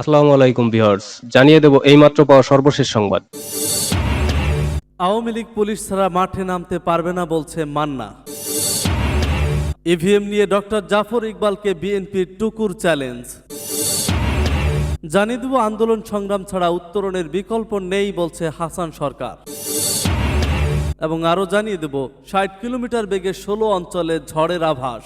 আসসালামু আলাইকুম ভিউয়ার্স, জানিয়ে দেব এইমাত্র পাওয়া সর্বশেষ সংবাদ। আওয়ামী লীগ পুলিশ ছাড়া মাঠে নামতে পারবে না বলছে মান্না। ইভিএম নিয়ে ডক্টর জাফর ইকবালকে বিএনপির টুকুর চ্যালেঞ্জ। জানিয়ে দেব আন্দোলন সংগ্রাম ছাড়া উত্তরণের বিকল্প নেই বলছে হাসান সরকার। এবং আরও জানিয়ে দেব, ষাট কিলোমিটার বেগে ষোলো অঞ্চলে ঝড়ের আভাস।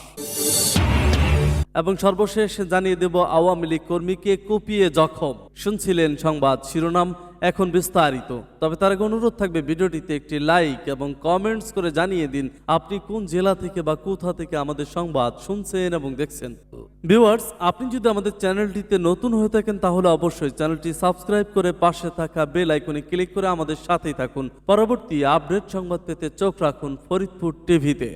এবং সর্বশেষ জানিয়ে দেব, আওয়ামী লীগ কর্মীকে কুপিয়ে জখম। শুনছিলেন সংবাদ শিরোনাম, এখন বিস্তারিত। তবে তার আগে অনুরোধ থাকবে ভিডিওটিতে একটি লাইক এবং কমেন্টস করে জানিয়ে দিন, আপনি কোন জেলা থেকে বা কোথা থেকে আমাদের সংবাদ শুনছেন এবং দেখছেন। ভিউয়ার্স, আপনি যদি আমাদের চ্যানেলটিতে নতুন হয়ে থাকেন, তাহলে অবশ্যই চ্যানেলটি সাবস্ক্রাইব করে পাশে থাকা বেল আইকনে ক্লিক করে আমাদের সাথেই থাকুন। পরবর্তী আপডেট সংবাদ পেতে চোখ রাখুন ফরিদপুর টিভিতে।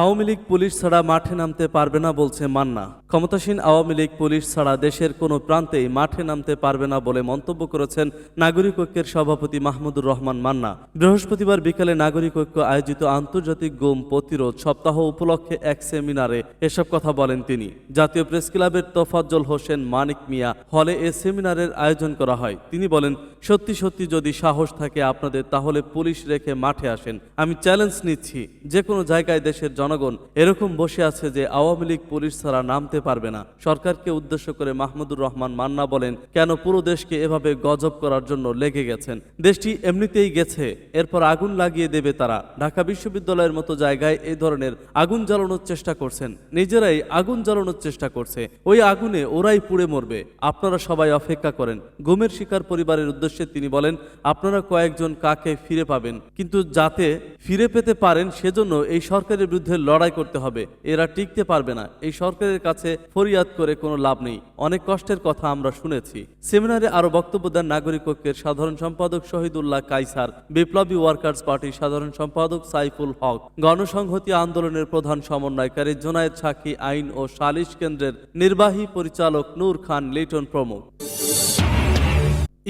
আওয়ামী লীগ পুলিশ ছাড়া মাঠে নামতে পারবে না বলছে মান্না। ক্ষমতাসীন আওয়ামী লীগ, পুলিশ ছাড়া দেশের কোনো প্রান্তেই মাঠে নামতে পারবে না বলে মন্তব্য করেছেন নাগরিক ঐক্যের সভাপতি মাহমুদুর রহমান মান্না। বৃহস্পতিবার বিকালে নাগরিক ঐক্য আয়োজিত আন্তর্জাতিক গুম প্রতিরোধ সপ্তাহ উপলক্ষে এক সেমিনারে এসব কথা বলেন তিনি। জাতীয় প্রেস ক্লাবের তোফাজ্জল হোসেন, মানিক মিয়া হলে এ সেমিনারের আয়োজন করা হয়। তিনি বলেন, সত্যি সত্যি যদি সাহস থাকে আপনাদের, তাহলে পুলিশ রেখে মাঠে আসেন। আমি চ্যালেঞ্জ নিচ্ছি। যে কোনো জায়গায় দেশের জনগণ এরকম বসে আছে যে আওয়ামী লীগ, পুলিশ ছাড়া নামতে পারবে না। সরকারকে উদ্দেশ্য করে মাহমুদুর রহমান মান্না বলেন, কেন পুরো দেশকে এভাবে গজব করার জন্য লেগে গেছেন? দেশটি এমনিতেই গেছে, এরপর আগুন লাগিয়ে দেবে তারা। ঢাকা বিশ্ববিদ্যালয়ের মতো জায়গায় এই ধরনের আগুন জ্বালানোর চেষ্টা করছেন। নিজেরাই আগুন জ্বালানোর চেষ্টা করছে। ওই আগুনে ওরাই পুড়ে মরবে। আপনারা সবাই অপেক্ষা করেন। গুমের শিকার পরিবারের উদ্দেশ্যে তিনি বলেন, আপনারা কয়েকজন কাকে ফিরে পাবেন? কিন্তু যাতে ফিরে পেতে পারেন, সেজন্য এই সরকারের বিরুদ্ধে লড়াই করতে হবে। এরা টিকতে পারবে না। এই সরকারের কাছে ফরিয়াদ করে কোনো লাভ নেই। অনেক কষ্টের কথা আমরা শুনেছি। সেমিনারে আরও বক্তব্য দেন নাগরিক ঐক্যের সাধারণ সম্পাদক শহীদুল্লাহ কাইসার বিপ্লবী ওয়ার্কার্স পার্টির সাধারণ সম্পাদক সাইফুল হক, গণসংহতি আন্দোলনের প্রধান সমন্বয়কারী জোনায়েদ সাক্ষী আইন ও সালিশ কেন্দ্রের নির্বাহী পরিচালক নূর খান লিটন প্রমুখ।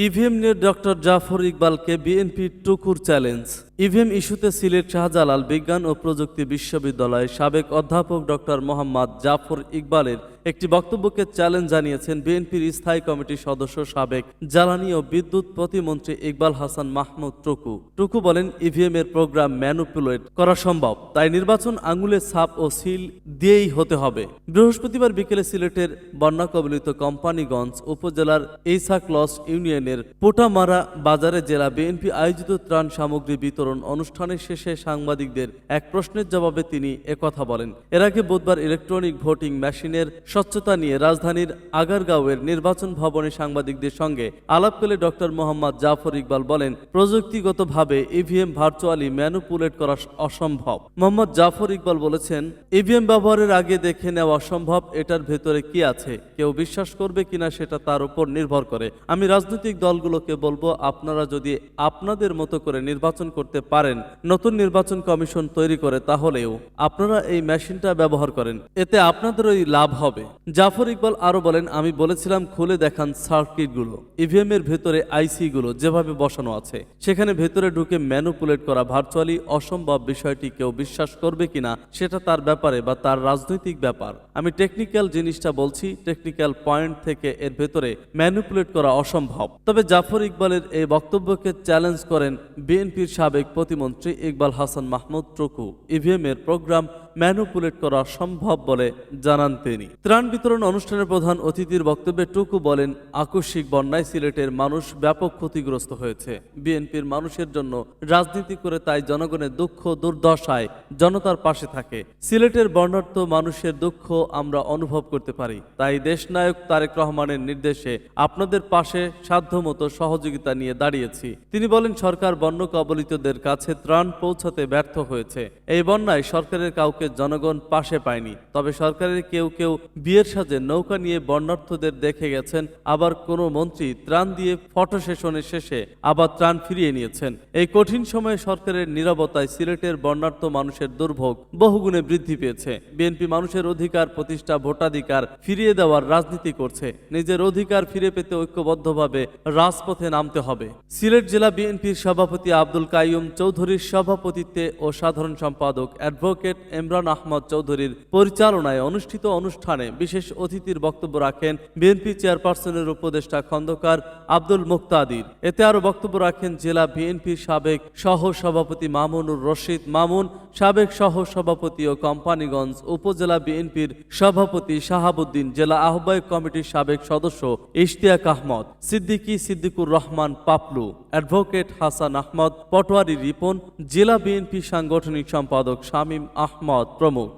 ইভিএম নিয়ে ডক্টর জাফর ইকবালকে বিএনপির টুকুর চ্যালেঞ্জ। ইভিএম ইস্যুতে সিলেট শাহজালাল বিজ্ঞান ও প্রযুক্তি বিশ্ববিদ্যালয়ের সাবেক অধ্যাপক ডক্টর মোহাম্মদ জাফর ইকবালের একটি বক্তব্যকে চ্যালেঞ্জ জানিয়েছেন বিএনপির স্থায়ী কমিটির সদস্য সাবেক জ্বালানি ও বিদ্যুৎ প্রতিমন্ত্রী ইকবাল হাসান মাহমুদ টুকু। টুকু বলেন ইভিএম এর প্রোগ্রাম ম্যানুপুলেট করা সম্ভব, তাই নির্বাচন আঙুলের ছাপ ও সিল দিয়েই হতে হবে। বৃহস্পতিবার বিকেলে সিলেটের বন্যা কবলিত কোম্পানিগঞ্জ উপজেলার এইসাকলস ইউনিয়নের পোটামারা বাজারে জেলা বিএনপি আয়োজিত ত্রাণ সামগ্রী বিতরণ অনুষ্ঠানের শেষে সাংবাদিকদের এক প্রশ্নের জবাবে তিনি একথা বলেন। এর আগে বুধবার ইলেকট্রনিক ভোটিং মেশিনের স্বচ্ছতা নিয়ে রাজধানীর আগারগাঁওয়ের নির্বাচন ভবনে সাংবাদিকদের সঙ্গে আলাপ করে ডক্টর মোহাম্মদ জাফর ইকবাল বলেন, প্রযুক্তিগতভাবে ইভিএম ভার্চুয়ালি ম্যানুপুলেট করা অসম্ভব। মোহাম্মদ জাফর ইকবাল বলেছেন ইভিএম ব্যবহারের আগে দেখে নেওয়া অসম্ভব, এটার ভেতরে কি আছে? কেউ বিশ্বাস করবে কিনা সেটা তার উপর নির্ভর করে। আমি রাজনৈতিক দলগুলোকে বলব, আপনারা যদি আপনাদের মতো করে নির্বাচন করতে পারেন, নতুন নির্বাচন কমিশন তৈরি করে তাহলেও আপনারা এই মেশিনটা ব্যবহার করেন, এতে আপনাদেরই লাভ হবে। জাফর ইকবাল আরও বলেন, আমি বলেছিলাম খুলে দেখান সার্কিটগুলো ইভিএম এর ভেতরে আইসি গুলো যেভাবে বসানো আছে, সেখানে ভেতরে ঢুকে ম্যানুপুলেট করা ভার্চুয়ালি অসম্ভব বিষয়টি কেউ বিশ্বাস করবে কিনা, সেটা তার ব্যাপারে বা তার রাজনৈতিক ব্যাপার। আমি টেকনিক্যাল জিনিসটা বলছি টেকনিক্যাল পয়েন্ট থেকে এর ভেতরে ম্যানুপুলেট করা অসম্ভব। তবে জাফর ইকবালের এই বক্তব্যকে চ্যালেঞ্জ করেন বিএনপির সাবেক প্রতিমন্ত্রী ইকবাল হাসান মাহমুদ টুকু। ইভিএমের প্রোগ্রাম ম্যানুপুলেট করা সম্ভব বলে জানান তিনি। ত্রাণ বিতরণ অনুষ্ঠানের প্রধান অতিথির বক্তব্যে টুকু বলেন, আকস্মিক বন্যায় সিলেটের মানুষ ব্যাপক ক্ষতিগ্রস্ত হয়েছে। বিএনপির মানুষের জন্য রাজনীতি করে তাই জনগণের দুঃখ, দুর্দশায় জনতার পাশে থাকে। সিলেটের বর্ণাঢ্য মানুষের দুঃখ আমরা অনুভব করতে পারি। তাই দেশনায়ক তারেক রহমানের নির্দেশে আপনাদের পাশে সাধ্যমতো সহযোগিতা নিয়ে দাঁড়িয়েছি। তিনি বলেন, সরকার বন্য কবলিতদের কাছে ত্রাণ পৌঁছাতে ব্যর্থ হয়েছে। এই বন্যায় সরকারের কাউকে জনগণ পাশে পায়নি। তবে সরকারের কেউ কেউ বিয়ের সাজে নৌকা নিয়ে বন্যার্থদের দেখে গেছেন, আবার কোনো মন্ত্রী ত্রাণ দিয়ে ফটো সেশনের শেষে আবার ত্রাণ ফিরিয়ে নিয়েছেন। এই কঠিন সময়ে সরকারের নিরাপত্তায় সিলেটের বন্যার্থ মানুষের দুর্ভোগ বহুগুণে বৃদ্ধি পেয়েছে। বিএনপি মানুষের অধিকার প্রতিষ্ঠা ভোটাধিকার ফিরিয়ে দেওয়ার রাজনীতি করছে। নিজের অধিকার ফিরে পেতে ঐক্যবদ্ধভাবে রাজপথে নামতে হবে। সিলেট জেলা বিএনপির সভাপতি আব্দুল কাইয়ুম চৌধুরীর সভাপতিত্বে ও সাধারণ সম্পাদক অ্যাডভোকেট এমরান ইমরান আহমদ চৌধুরীর পরিচালনায় অনুষ্ঠিত অনুষ্ঠানে বিশেষ অতিথির বক্তব্য রাখেন বিএনপি চেয়ারপারসনের উপদেষ্টা খন্দকার আব্দুল মুক্তাদির। এতে আরও বক্তব্য রাখেন জেলা বিএনপির সাবেক সহ সভাপতি মামুনুর রশিদ মামুন, সাবেক সহ সভাপতি ও কোম্পানিগঞ্জ উপজেলা বিএনপির সভাপতি শাহাবুদ্দিন, জেলা আহ্বায়ক কমিটির সাবেক সদস্য ইশতিয়াক আহমদ, সিদ্দিকী সিদ্দিকুর রহমান পাপলু, অ্যাডভোকেট হাসান আহমদ পটোয়ারি রিপন, জেলা বিএনপি সাংগঠনিক সম্পাদক শামীম আহমদ। প্রমুখ।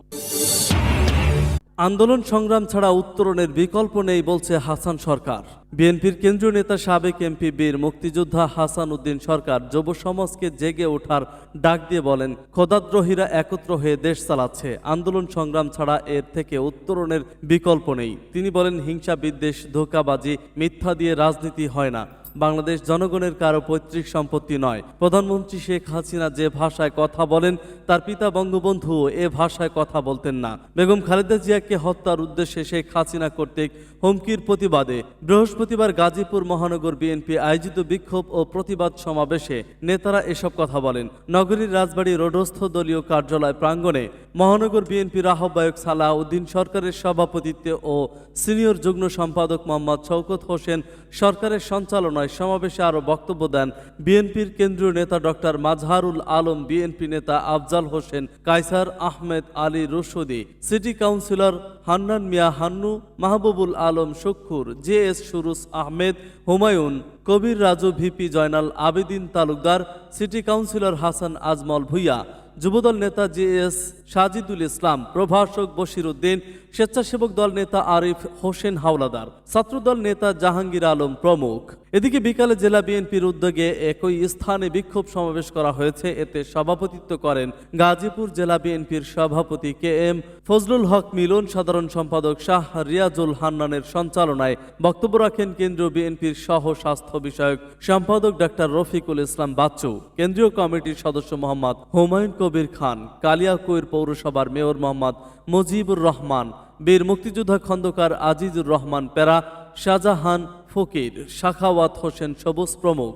আন্দোলন সংগ্রাম ছাড়া উত্তরণের বিকল্প নেই বলছে হাসান সরকার। বিএনপির কেন্দ্রীয় নেতা সাবেক এমপি বীর মুক্তিযোদ্ধা হাসান উদ্দিন সরকার যুব সমাজকে জেগে ওঠার ডাক দিয়ে বলেন, খোদাদ্রোহীরা একত্র হয়ে দেশ চালাচ্ছে। আন্দোলন সংগ্রাম ছাড়া এর থেকে উত্তরণের বিকল্প নেই। তিনি বলেন, হিংসা, বিদ্বেষ, ধোকাবাজি, মিথ্যা দিয়ে রাজনীতি হয় না। বাংলাদেশ জনগণের কারও পৈতৃক সম্পত্তি নয়। প্রধানমন্ত্রী শেখ হাসিনা যে ভাষায় কথা বলেন, তার পিতা বঙ্গবন্ধু এ ভাষায় কথা বলতেন না। বেগম খালেদা জিয়াকে হত্যার উদ্দেশ্যে শেখ হাসিনা কর্তৃক হুমকির প্রতিবাদে বৃহস্পতিবার গাজীপুর মহানগর বিএনপি আয়োজিত বিক্ষোভ ও প্রতিবাদ সমাবেশে নেতারা এসব কথা বলেন। নগরীর রাজবাড়ী রোডস্থ দলীয় কার্যালয় প্রাঙ্গণে মহানগর বিএনপির আহ্বায়ক সালাহ উদ্দিন সরকারের সভাপতিত্বে ও সিনিয়র যুগ্ম সম্পাদক মোহাম্মদ শওকত হোসেন সরকারের সঞ্চালনায় সমাবেশে আরও বক্তব্য দেন বিএনপির কেন্দ্রীয় নেতা ডক্টর মাজহারুল আলম, বিএনপি নেতা আফজাল হোসেন কাইসার আহমেদ আলী রুশদি, সিটি কাউন্সিলর হান্নান মিয়া হান্নু, মাহবুবুল আলম শুক্ষুর J S সুরুস Ahmed, Humayun, Kabir Raju VP Joynal Abedin Talukdar, city councillor Hasan Azmal Bhuiyan, Jubodal নেতা জে এস সাজিদুল ইসলাম, প্রভাষক বশির উদ্দিন স্বেচ্ছাসেবক দল নেতা আরিফ হোসেন হাওলাদার, ছাত্রদল নেতা জাহাঙ্গীর আলম প্রমুখ। এদিকে বিকালে জেলা বিএনপির উদ্যোগে একই স্থানে বিক্ষোভ সমাবেশ করা হয়েছে। এতে সভাপতিত্ব করেন গাজীপুর জেলা বিএনপির সভাপতি কে এম ফজলুল হক মিলন, সাধারণ সম্পাদক শাহ রিয়াজুল হান্নানের সঞ্চালনায় বক্তব্য রাখেন কেন্দ্রীয় বিএনপির সহ স্বাস্থ্য বিষয়ক সম্পাদক ডাক্তার রফিকুল ইসলাম বাচ্চু, কেন্দ্রীয় কমিটির সদস্য মোহাম্মদ হুমায়ুন কবির খান, কালিয়াকৈর পৌরসভার মেয়র মোহাম্মদ মুজিবুর রহমান, বীর মুক্তিযোদ্ধা খন্দকার আজিজুর রহমান পেরা, শাহজাহান ফকির, শাখাওয়াত হোসেন সবুজ প্রমুখ।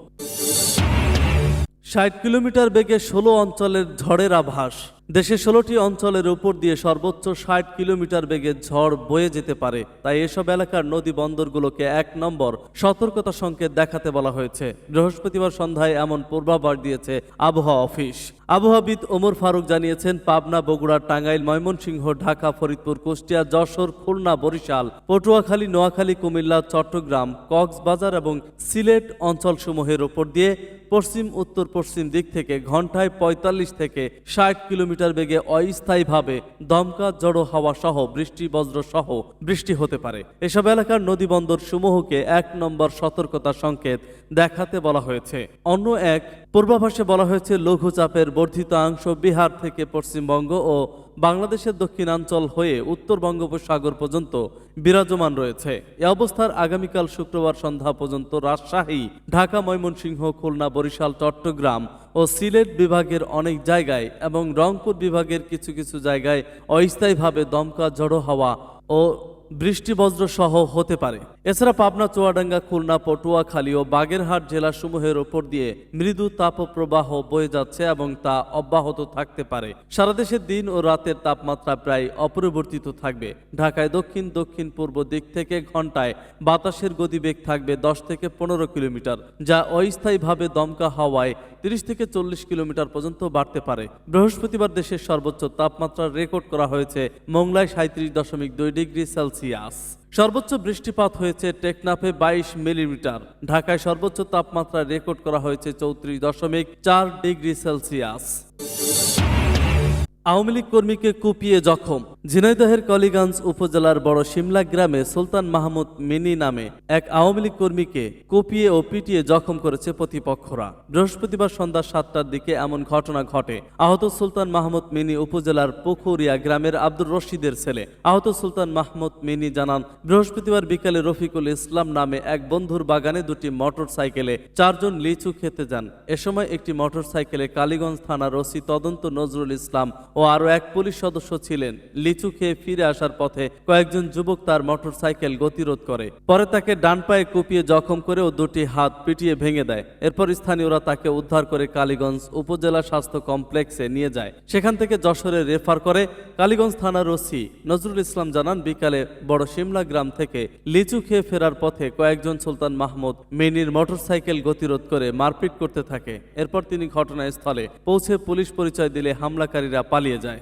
ষাট কিলোমিটার বেগে ষোলো অঞ্চলের ঝড়ের আভাস। দেশে ষোলোটি অঞ্চলের উপর দিয়ে সর্বোচ্চ ষাট কিলোমিটার বেগে ঝড় বয়ে যেতে পারে, তাই এসব এলাকার নদী বন্দরগুলোকে এক নম্বর সতর্কতা সংকেত দেখাতে বলা হয়েছে। বৃহস্পতিবার সন্ধ্যায় এমন পূর্বাভাস দিয়েছে আবহাওয়া অফিস। আবহাওয়াবিদ ওমর ফারুক জানিয়েছেন, পাবনা, বগুড়া, টাঙ্গাইল, ময়মনসিংহ, ঢাকা, ফরিদপুর, কুষ্টিয়া, যশোর, খুলনা, বরিশাল, পটুয়াখালী, নোয়াখালী, কুমিল্লা, চট্টগ্রাম, কক্সবাজার এবং সিলেট অঞ্চলসমূহের ওপর দিয়ে পশ্চিম, উত্তর পশ্চিম দিক থেকে ঘন্টায় ৪৫ থেকে ষাট কিলোমিটার বেগে অস্থায়ীভাবে দমকা জড়ো হাওয়া সহ বৃষ্টি, বজ্র সহ বৃষ্টি হতে পারে। এসব এলাকার নদী বন্দর সমূহকে এক নম্বর সতর্কতা সংকেত দেখাতে বলা হয়েছে। অন্য এক পূর্বাভাসে বলা হয়েছে, লঘুচাপের বর্ধিত অংশ বিহার থেকে পশ্চিমবঙ্গ ও বাংলাদেশের দক্ষিণাঞ্চল হয়ে উত্তর বঙ্গোপসাগর পর্যন্ত বিরাজমান রয়েছে। এ অবস্থার আগামীকাল শুক্রবার সন্ধ্যা পর্যন্ত রাজশাহী, ঢাকা, ময়মনসিংহ, খুলনা, বরিশাল, চট্টগ্রাম ও সিলেট বিভাগের অনেক জায়গায় এবং রংপুর বিভাগের কিছু কিছু জায়গায় অস্থায়ীভাবে দমকা ঝড়ো হাওয়া ও বৃষ্টি বজ্র সহ হতে পারে। এছাড়া পাবনা, চুয়াডাঙ্গা, খুলনা পটুয়াখালী ও বাগেরহাট জেলাসমূহের ওপর দিয়ে মৃদু তাপপ্রবাহ বয়ে যাচ্ছে এবং তা অব্যাহত থাকতে পারে। সারা দেশে দিন ও রাতের তাপমাত্রা প্রায় অপরিবর্তিত থাকবে। ঢাকায় দক্ষিণ দক্ষিণ পূর্ব দিক থেকে ঘন্টায় বাতাসের গতিবেগ থাকবে দশ থেকে পনেরো কিলোমিটার, যা অস্থায়ীভাবে দমকা হাওয়ায় তিরিশ থেকে চল্লিশ কিলোমিটার পর্যন্ত বাড়তে পারে। বৃহস্পতিবার দেশের সর্বোচ্চ তাপমাত্রা রেকর্ড করা হয়েছে মোংলায় সাঁত্রিশ দশমিক দুই ডিগ্রি সেলসিয়াস। সর্বোচ্চ বৃষ্টিপাত হয়েছে টেকনাফে বাইশ মিলিমিটার। ঢাকায় সর্বোচ্চ তাপমাত্রা রেকর্ড করা হয়েছে চৌত্রিশ দশমিক চার ডিগ্রি সেলসিয়াস। আওয়ামী লীগ কর্মীকে কুপিয়ে জখম। ঝিনাইদহের কলিগঞ্জ উপজেলার বড় শিমলা গ্রামে সুলতান মাহমুদ মিনি নামে এক আওয়ামী লীগ কর্মীকে কুপিয়ে ও পিটিয়ে জখম করেছে প্রতিপক্ষরা। বৃহস্পতিবার সন্ধ্যা সাতটার দিকে এমন ঘটনা ঘটে। আহত সুলতান মাহমুদ মিনি উপজেলার পুকুরিয়া গ্রামের আব্দুর রশিদের ছেলে। আহত সুলতান মাহমুদ মিনি জানান, বৃহস্পতিবার বিকালে রফিকুল ইসলাম নামে এক বন্ধুর বাগানে দুটি মোটর সাইকেলে চারজন লিচু খেতে যান। এ সময় একটি মোটর সাইকেলে কালীগঞ্জ থানার ওসি তদন্ত নজরুল ইসলাম ও আরও এক পুলিশ সদস্য ছিলেন। লিচু খেয়ে ফিরে আসার পথে কয়েকজন যুবক তার মোটরসাইকেল গতিরোধ করে। পরে তাকে ডান পায়ে কুপিয়ে জখম করে ও দুটি হাত পিটিয়ে ভেঙে দেয়। এরপর স্থানীয়রা তাকে উদ্ধার করে কালীগঞ্জ উপজেলা স্বাস্থ্য কমপ্লেক্সে নিয়ে যায়। সেখান থেকে যশোরে রেফার করে কালীগঞ্জ থানার ওসি। নজরুল ইসলাম জানান, বিকালে বড় শিমলা গ্রাম থেকে লিচু খেয়ে ফেরার পথে কয়েকজন সুলতান মাহমুদ মিনির মোটরসাইকেল গতিরোধ করে মারপিট করতে থাকে। এরপর তিনি ঘটনাস্থলে পৌঁছে পুলিশ পরিচয় দিলে হামলাকারীরা পালিয়ে যায়।